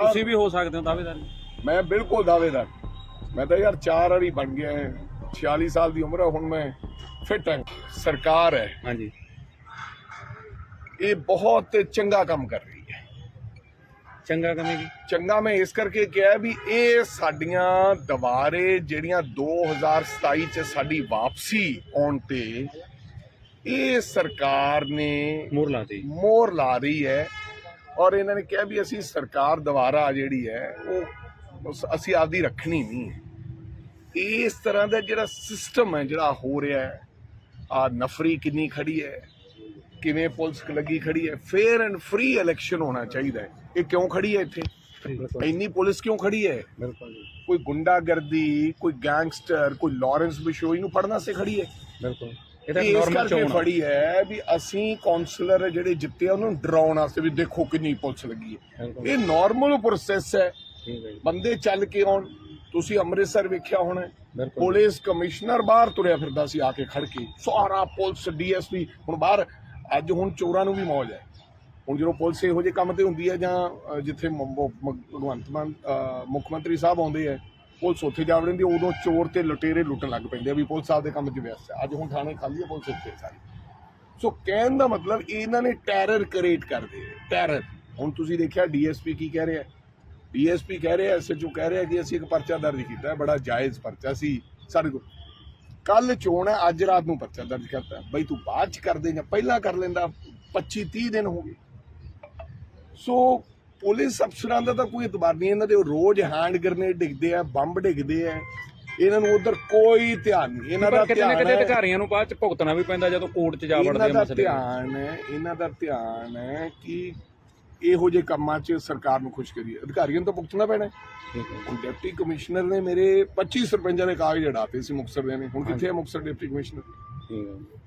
ਤੁਸੀਂ ਵੀ ਹੋ ਸਕਦੇ ਹੋ ਦਾਅਵੇਦਾਰ। ਮੈਂ ਬਿਲਕੁਲ ਦਾਅਵੇਦਾਰ। ਮੈਂ ਤਾਂ ਯਾਰ ਚਾਰ ਵਾਰੀ ਬਣ ਗਿਆ ਹੈ। 46 ਸਾਲ ਦੀ ਉਮਰ ਹੈ ਹੁਣ ਮੈਂ ਫਿੱਟ ਹਾਂ। ਸਰਕਾਰ ਹੈ। ਹਾਂਜੀ। ਇਹ ਬਹੁਤ ਚੰਗਾ ਕੰਮ ਕਰ ਰਹੀ ਹੈ। ਚੰਗਾ ਕਮੇਗੀ ਚੰਗਾ ਮੈਂ ਇਸ ਕਰਕੇ ਕਿਹਾ ਵੀ ਇਹ ਸਾਡੀਆਂ ਦੁਬਾਰੇ ਜਿਹੜੀਆਂ 2027 ਚ ਸਾਡੀ ਵਾਪਸੀ ਆਉਣ ਤੇ ਇਹ ਸਰਕਾਰ ਨੇ ਮੋਹਰ ਲਾਤੀ ਮੋਹਰ ਲਾ ਰਹੀ ਹੈ। ਔਰ ਇਹਨਾਂ ਨੇ ਕਿਹਾ ਵੀ ਅਸੀਂ ਸਰਕਾਰ ਦੁਬਾਰਾ ਜਿਹੜੀ ਹੈ ਉਹ ਅਸੀਂ ਆਪਦੀ ਰੱਖਣੀ ਨਹੀਂ ਹੈ। ਇਸ ਤਰ੍ਹਾਂ ਦਾ ਜਿਹੜਾ ਸਿਸਟਮ ਹੈ ਜਿਹੜਾ ਹੋ ਰਿਹਾ ਹੈ ਆ ਨਫਰੀ ਕਿੰਨੀ ਖੜੀ ਹੈ ਕਿਵੇਂ ਪੁਲਿਸ ਲੱਗੀ ਖੜੀ ਹੈ ਫੇਅਰ ਐਂਡ ਫ੍ਰੀ ਇਲੈਕਸ਼ਨ ਹੋਣਾ ਚਾਹੀਦਾ ਹੈ। ਇਹ ਕਿਉਂ ਖੜੀ ਹੈ ਇੱਥੇ? ਇੰਨੀ ਪੁਲਿਸ ਕਿਉਂ ਖੜੀ ਹੈ? ਕੋਈ ਗੁੰਡਾਗਰਦੀ ਕੋਈ ਗੈਂਗਸਟਰ ਕੋਈ ਲਾਰੈਂਸ ਬਿਸ਼ੋਈ ਨੂੰ ਫੜਨਾ ਸੇ ਖੜੀ ਹੈ। ਬਿਲਕੁਲ। ਇਹ ਤਾਂ ਨਾਰਮਲ ਕਰਕੇ ਚੋਣ। ਫੜੀ ਹੈ ਵੀ ਅਸੀਂ ਕਾਉਂਸਲਰ ਜਿਹੜੇ ਜਿੱਤੇ ਉਹਨਾਂ ਨੂੰ ਡਰਾਉਣ ਵਾਸਤੇ ਵੀ ਦੇਖੋ ਕਿੰਨੀ ਪੁਲਿਸ ਲੱਗੀ ਹੈ। ਇਹ ਨਾਰਮਲ ਪ੍ਰੋਸੈਸ ਹੈ। ਹੈ ਬੰਦੇ ਚੱਲ ਕੇ ਆਉਣ। ਤੁਸੀਂ ਅੰਮ੍ਰਿਤਸਰ ਵੇਖਿਆ ਹੋਣਾ ਹੈ। ਪੁਲਿਸ ਕਮਿਸ਼ਨਰ ਬਾਹਰ ਤੁਰਿਆ ਫਿਰਦਾ ਸੀ ਆ ਕੇ ਖੜ ਕੇ। ਸਾਰਾ ਪੁਲਿਸ ਡੀਐਸਪੀ। ਹੁਣ ਬਾਹਰ ਅੱਜ ਹੁਣ ਚੋਰਾਂ ਨੂੰ ਵੀ ਮੌਜ ਹੈ। ਹੁਣ ਜਦੋਂ ਪੁਲਿਸ ਇਹੋ ਜਿਹੇ ਕੰਮ ਤੇ ਹੁੰਦੀ ਹੈ ਜਾਂ ਜਿੱਥੇ ਭਗਵੰਤ ਮਾਨ ਮੁੱਖ ਮੰਤਰੀ ਸਾਹਿਬ ਆਉਂਦੇ ਆ ਪੁਲਿਸ ਉੱਥੇ ਜਾ ਵੜਦੀ, ਉਦੋਂ ਚੋਰ ਤੇ ਲੁਟੇਰੇ ਲੁੱਟਣ ਲੱਗ ਪੈਂਦੇ ਆ ਵੀ ਪੁਲਿਸ ਸਾਹਿਬ ਦੇ ਕੰਮ 'ਚ ਵਿਅਸਤ ਹੈ ਅੱਜ ਹੁਣ ਥਾਣੇ ਖਾਲੀ ਹੈ ਪੁਲਿਸ ਇੱਥੇ ਸਾਰੀ। ਸੋ ਕਹਿਣ ਦਾ ਮਤਲਬ ਇਹਨਾਂ ਨੇ ਟੈਰਰ ਕ੍ਰੀਏਟ ਕਰਦੇ ਟੈਰਰ ਹੁਣ ਤੁਸੀਂ ਦੇਖਿਆ ਡੀਐਸਪੀ ਕੀ ਕਹਿ ਰਿਹਾ ਡੀਐਸਪੀ ਕਹਿ ਰਿਹਾ, ਐਸਐਚਓ ਕਹਿ ਰਿਹਾ ਕਿ ਅਸੀਂ ਇੱਕ ਪਰਚਾ ਦਰਜ ਕੀਤਾ ਬੜਾ ਜਾਇਜ਼ ਪਰਚਾ ਸੀ। ਸਾਡੇ ਕੋਲ ਕੱਲ ਚੋਣ ਹੈ, ਅੱਜ ਰਾਤ ਨੂੰ ਪਰਚਾ ਦਰਜ ਕਰਤਾ ਬਈ ਤੂੰ ਬਾਅਦ ਚ ਕਰਦੇ ਜਾਂ ਪਹਿਲਾਂ ਕਰ ਲੈਂਦਾ 25 30 ਦਿਨ ਹੋ ਗਏ। ਸੋ ਪੁਲਿਸ ਅਫਸਰਾਂ ਦਾ ਤਾਂ ਕੋਈ ਇਤਬਾਰ ਨਹੀਂ ਇਹਨਾਂ ਦੇ ਰੋਜ਼ ਹੈਂਡ ਗ੍ਰਨੇਡ ਡਿੱਗਦੇ ਆ ਬੰਬ ਡਿੱਗਦੇ ਆ। ਇਹਨਾਂ ਨੂੰ ਉਧਰ ਕੋਈ ਧਿਆਨ ਨਹੀਂ ਇਹਨਾਂ ਦਾ ਕਿਤੇ ਨਾ ਕਿਤੇ ਅਧਿਕਾਰੀਆਂ ਨੂੰ ਬਾਅਦ ਚ ਭੁਗਤਣਾ ਵੀ ਪੈਂਦਾ ਜਦੋਂ ਕੋਰਟ 'ਚ ਜਾ ਵੜਦੇ ਆ ਮਸਲੇ ਧਿਆਨ ਹੈ ਇਹਨਾਂ ਦਾ ਧਿਆਨ ਹੈ ਕਿ ਇਹੋ ਜਿਹੇ ਕੰਮਾਂ 'ਚ ਸਰਕਾਰ ਨੂੰ ਖੁਸ਼ ਕਰੀਏ। ਅਧਿਕਾਰੀਆਂ ਨੂੰ ਤਾਂ ਭੁਗਤਣਾ ਪੈਣਾ ਡਿਪਟੀ ਕਮਿਸ਼ਨਰ ਨੇ ਮੇਰੇ 25 ਸਰਪੰਚਾਂ ਦੇ ਕਾਗਜ਼ ਅੜਾਤੇ ਸੀ ਮੁਕਤਸਰ ਦੇ ਨੇ। ਹੁਣ ਕਿੱਥੇ ਹੈ ਮੁਕਤਸਰ ਡਿਪਟੀ ਕਮਿਸ਼ਨਰ?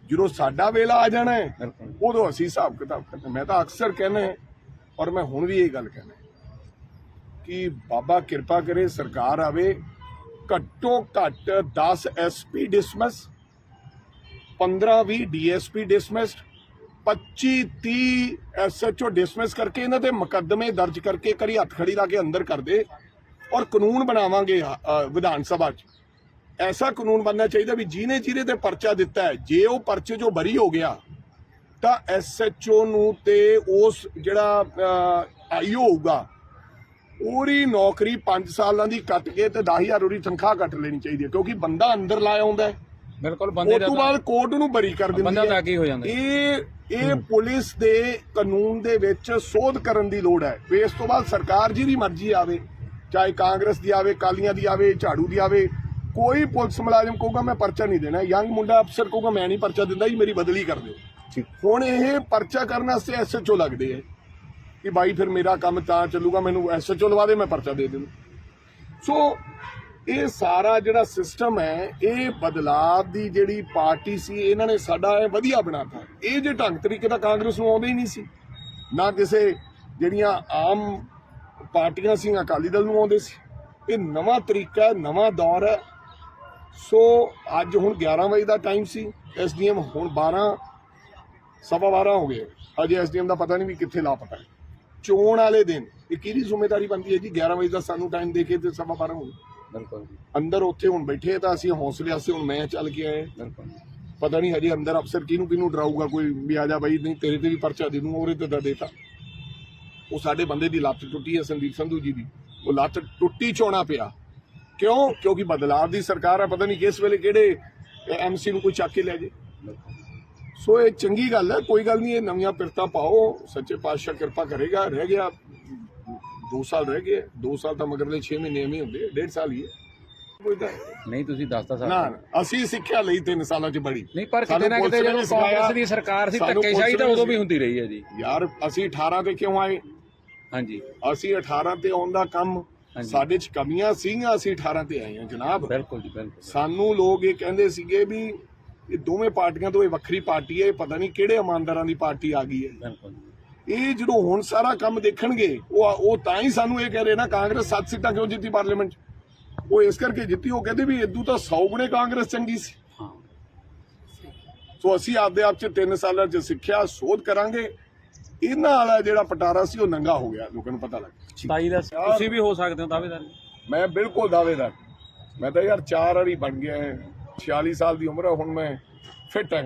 ਜਦੋਂ ਸਾਡਾ ਵੇਲਾ ਆ ਜਾਣਾ ਹੈ ਉਦੋਂ ਅਸੀਂ ਹਿਸਾਬ ਕਿਤਾਬ ਕਰਨਾ ਮੈਂ ਤਾਂ ਅਕਸਰ ਕਹਿੰਦਾ ਔਰ ਮੈਂ ਹੁਣ ਵੀ ਇਹ ਗੱਲ ਕਹਿੰਦਾ ਕਿ ਬਾਬਾ ਕਿਰਪਾ ਕਰੇ ਸਰਕਾਰ ਆਵੇ, ਘੱਟੋ ਘੱਟ 10 SP dismiss 15 20 DSP dismissed 25 30 SHO dismiss ਕਰਕੇ ਇਹਨਾਂ ਦੇ ਮੁਕੱਦਮੇ ਦਰਜ ਕਰਕੇ ਕਰੀ ਹੱਥ ਖੜੀ ਲਾ ਕੇ ਅੰਦਰ ਕਰ ਦੇ ਔਰ ਕਾਨੂੰਨ ਬਣਾਵਾਂਗੇ ਵਿਧਾਨ ਸਭਾ 'ਚ। ਐਸਾ ਕਾਨੂੰਨ ਬਣਨਾ ਚਾਹੀਦਾ ਵੀ ਜਿਹਨੇ ਜਿਹਦੇ ਤੇ ਪਰਚਾ ਦਿੱਤਾ ਹੈ, ਜੇ ਉਹ ਪਰਚੇ ਜੋ ਬਰੀ ਹੋ ਗਿਆ ਤਾਂ ਐਸਐਚਓ ਨੂੰ ਤੇ ਉਸ ਜਿਹੜਾ ਆਈਓ ਹੋਊਗਾ ਉਹਦੀ ਨੌਕਰੀ 5 ਸਾਲਾਂ ਦੀ ਕੱਟ ਕੇ ਤੇ 10000 ਉਹਦੀ ਤਨਖਾਹ ਕੱਟ ਲੈਣੀ ਚਾਹੀਦੀ ਹੈ ਕਿਉਂਕਿ ਬੰਦਾ ਅੰਦਰ ਲਾਇਆ ਹੁੰਦਾ ਬਿਲਕੁਲ ਬੰਦੇ ਉਸ ਦਾ ਤੋਂ ਬਾਅਦ ਕੋਰਟ ਨੂੰ ਬਰੀ ਕਰ ਦਿੰਦੀ ਬੰਦਾ ਤਾਂ ਕੀ ਹੋ ਜਾਂਦਾ ਇਹ ਇਹ ਪੁਲਿਸ ਦੇ ਕਾਨੂੰਨ ਦੇ ਵਿੱਚ ਸੋਧ ਕਰਨ ਦੀ ਲੋੜ ਹੈ। ਇਸ ਤੋਂ ਬਾਅਦ ਸਰਕਾਰ ਜਿਹਦੀ ਮਰਜ਼ੀ ਆਵੇ ਚਾਹੇ ਕਾਂਗਰਸ ਦੀ ਆਵੇ ਕਾਲੀਆਂ ਦੀ ਆਵੇ ਝਾੜੂ ਦੀ ਆਵੇ ਕੋਈ ਪੁਲਿਸ ਮੁਲਾਜ਼ਮ ਕਹੂਗਾ ਮੈਂ ਪਰਚਾ ਨਹੀਂ ਦੇਣਾ। ਯੰਗ ਮੁੰਡਾ ਅਫਸਰ ਕਹੂਗਾ ਮੈਂ ਨਹੀਂ ਪਰਚਾ ਦਿੰਦਾ ਜੀ ਮੇਰੀ ਬਦਲੀ ਕਰ ਦਿਓ। ਹੁਣ ਇਹ ਪਰਚਾ ਕਰਨ ਵਾਸਤੇ ਐਸਐਚਓ ਲੱਗਦੇ ਆ। ਕਿ ਬਾਈ ਫਿਰ ਮੇਰਾ ਕੰਮ ਤਾਂ ਚੱਲੂਗਾ, ਮੈਨੂੰ ਐਸਐਚਓ ਲਵਾ ਦੇ, ਮੈਂ ਪਰਚਾ ਦੇ ਦੇਣਾ ਸੋ ਇਹ ਸਾਰਾ ਜਿਹੜਾ ਸਿਸਟਮ ਹੈ, ਇਹ ਬਦਲਾਅ ਦੀ ਜਿਹੜੀ ਪਾਰਟੀ ਸੀ, ਇਹਨਾਂ ਨੇ ਸਾਡਾ ਇਹ ਵਧੀਆ ਬਣਾਤਾ। ਇਹ ਜੇ ਢੰਗ ਤਰੀਕੇ ਦਾ ਕਾਂਗਰਸ ਨੂੰ ਆਉਂਦੇ ਹੀ ਨਹੀਂ ਸੀ। ਨਾ ਕਿਸੇ ਜਿਹੜੀਆਂ ਆਮ ਪਾਰਟੀਆਂ ਸੀ, ਅਕਾਲੀ ਦਲ ਨੂੰ ਆਉਂਦੇ ਸੀ। ਇਹ ਨਵਾਂ ਤਰੀਕਾ ਨਵਾਂ ਦੌਰ ਹੈ। ਸੋ ਅੱਜ ਹੁਣ 11 ਵਜੇ ਦਾ ਟਾਈਮ ਸੀ ਐਸਡੀਐਮ ਹੁਣ 12 ਸਵਾ 12 ਹੋ ਗਏ। ਅਜੇ ਐਸਡੀਐਮ ਦਾ ਪਤਾ ਨਹੀਂ ਵੀ ਕਿੱਥੇ ਲਾਪਤਾ ਹੈ। ਚੋਣ ਵਾਲੇ ਦਿਨ ਇਹ ਕਿਹਦੀ ਜ਼ਿੰਮੇਵਾਰੀ ਬਣਦੀ ਹੈ ਜੀ? 11 ਵਜੇ ਦਾ ਸਾਨੂੰ ਟਾਈਮ ਦੇ ਕੇ ਤੇ ਸਵਾ 12 ਹੋ ਗਏ। ਬਿਲਕੁਲ ਜੀ। ਅੰਦਰ ਉੱਥੇ ਹੁਣ ਬੈਠੇ ਤਾਂ ਅਸੀਂ ਹੌਸਲੇ ਵਾਸਤੇ ਹੁਣ ਮੈਂ ਚੱਲ ਕੇ ਆਏ ਬਿਲਕੁਲ ਪਤਾ ਨਹੀਂ ਹਜੇ ਅੰਦਰ ਅਫਸਰ ਕਿਹਨੂੰ ਕਿਹਨੂੰ ਡਰਾਊਗਾ ਕੋਈ ਵੀ ਆ ਜਾ ਬਾਈ ਨਹੀਂ ਤੇਰੇ ਤੇ ਵੀ ਪਰਚਾ ਦੇ ਦੂੰ ਉਹਦੇ ਤੇ ਤਾਂ ਦੇਤਾ। ਉਹ ਸਾਡੇ ਬੰਦੇ ਦੀ ਲੱਤ ਟੁੱਟੀ ਹੈ ਸੰਦੀਪ ਸੰਧੂ ਜੀ ਦੀ। ਉਹ ਲੱਤ ਟੁੱਟੀ ਚੋਣਾ ਪਿਆ। ਕਿਉਂ? ਕਿਉਂਕਿ ਬਦਲਾਵ ਦੀ ਸਰਕਾਰ ਹੈ ਪਤਾ ਨਹੀਂ ਕਿਸ ਵੇਲੇ ਕਿਹੜੇ ਐਮਸੀ ਨੂੰ ਕੋਈ ਚੱਕ ਕੇ ਲੈ ਜੇ। ਸੋ ਇਹ ਚੰਗੀ ਗੱਲ ਹੈ ਕੋਈ ਗੱਲ ਨਹੀਂ ਇਹ ਨਵੀਆਂ ਪਿਰਤਾ ਪਾਓ ਸੱਚੇ ਪਾਤਸ਼ਾਹ ਕਿਰਪਾ ਕਰੇਗਾ ਰਹਿ ਗਿਆ 2 ਸਾਲ ਰਹਿ ਗਏ 2 ਸਾਲ ਤਾਂ ਮਗਰਲੇ 6 ਮਹੀਨੇ ਐਵੇਂ ਹੁੰਦੇ ਆ, ਡੇਢ ਸਾਲ ਹੀ ਹੈ। ਕੋਈ ਤਾਂ ਨਹੀਂ ਤੁਸੀਂ ਦੱਸਤਾ ਨਾ ਸਰ ਅਸੀਂ ਸਿੱਖਿਆ ਲਈ 3 ਸਾਲਾਂ ਚ ਬੜੀ। ਨਹੀਂ ਪਰ ਕਿਤੇ ਸਾਨੂੰ ਨਾ ਕਿਤੇ ਪੁਲਿਸ ਨੇ ਜਦੋਂ ਸਿਖਾਇਆ, ਕਾਂਗਰਸ ਦੀ ਸਰਕਾਰ ਸੀ ਸਾਨੂੰ ਧੱਕੇਸ਼ਾਹੀ ਪੁਲਿਸ ਤਾਂ ਨੇ ਉਦੋਂ ਵੀ ਹੁੰਦੀ ਰਹੀ ਹੈ ਜੀ। ਯਾਰ ਅਸੀਂ 18 ਤੇ ਕਿਉਂ ਆਏ? ਹਾਂਜੀ। ਅਸੀਂ 18 ਤੇ ਆਉਣ ਦਾ ਕੰਮ ਹਾਂਜੀ। ਸਾਡੇ ਚ ਕਮੀਆਂ ਸੀਗੀਆਂ ਅਸੀਂ 18 ਤੇ ਆਏ ਹਾਂ ਜਨਾਬ। ਬਿਲਕੁਲ ਜੀ ਬਿਲਕੁਲ। ਸਾਨੂੰ ਲੋਕ ਇਹ ਕਹਿੰਦੇ ਸੀਗੇ ਵੀ ਇਹ ਦੋਵੇਂ ਪਾਰਟੀਆਂ ਤੋਂ ਇਹ ਵੱਖਰੀ ਪਾਰਟੀ ਹੈ ਇਹ ਪਤਾ ਨਹੀਂ ਕਿਹੜੇ ਇਮਾਨਦਾਰਾਂ ਦੀ ਪਾਰਟੀ ਆ ਗਈ ਹੈ। ਇਹ ਜਦੋਂ ਹੁਣ ਸਾਰਾ ਕੰਮ ਦੇਖਣਗੇ ਉਹ ਉਹ ਤਾਂ ਹੀ ਸਾਨੂੰ ਇਹ ਕਹਿ ਰਹੇ ਨਾ ਕਾਂਗਰਸ ਸੱਤ ਸੀਟਾਂ ਕਿਉਂ ਜਿੱਤੀ ਪਾਰਲੀਮੈਂਟ ਉਹ ਇਸ ਕਰਕੇ ਜਿੱਤੀ ਉਹ ਕਹਿੰਦੇ ਵੀ ਇਦੋਂ ਤਾਂ 100 ਗੁਣੇ ਕਾਂਗਰਸ ਚੰਗੀ ਸੀ। ਸੋ ਅਸੀਂ ਆਪਦੇ ਆਪ ਚ 3 ਸਾਲਾਂ ਚ ਸਿੱਖਿਆ ਸੋਧ ਕਰਾਂਗੇ। ਇਹਨਾਂ ਵਾਲਾ ਜਿਹੜਾ ਪਟਾਰਾ ਸੀ ਉਹ ਨੰਗਾ ਹੋ ਗਿਆ ਲੋਕਾਂ ਨੂੰ ਪਤਾ ਲੱਗ 27 ਦਾ ਤੁਸੀਂ ਵੀ ਹੋ ਸਕਦੇ ਹੋ ਦਾਅਵੇਦਾਰ। ਮੈਂ ਬਿਲਕੁਲ ਦਾਅਵੇਦਾਰ। ਮੈਂ ਤਾਂ ਯਾਰ ਚਾਰ ਵਾਰੀ ਬਣ ਗਿਆ 46 ਸਾਲ ਦੀ ਉਮਰ ਹੈ ਹੁਣ ਮੈਂ ਫਿੱਟ ਹਾਂ।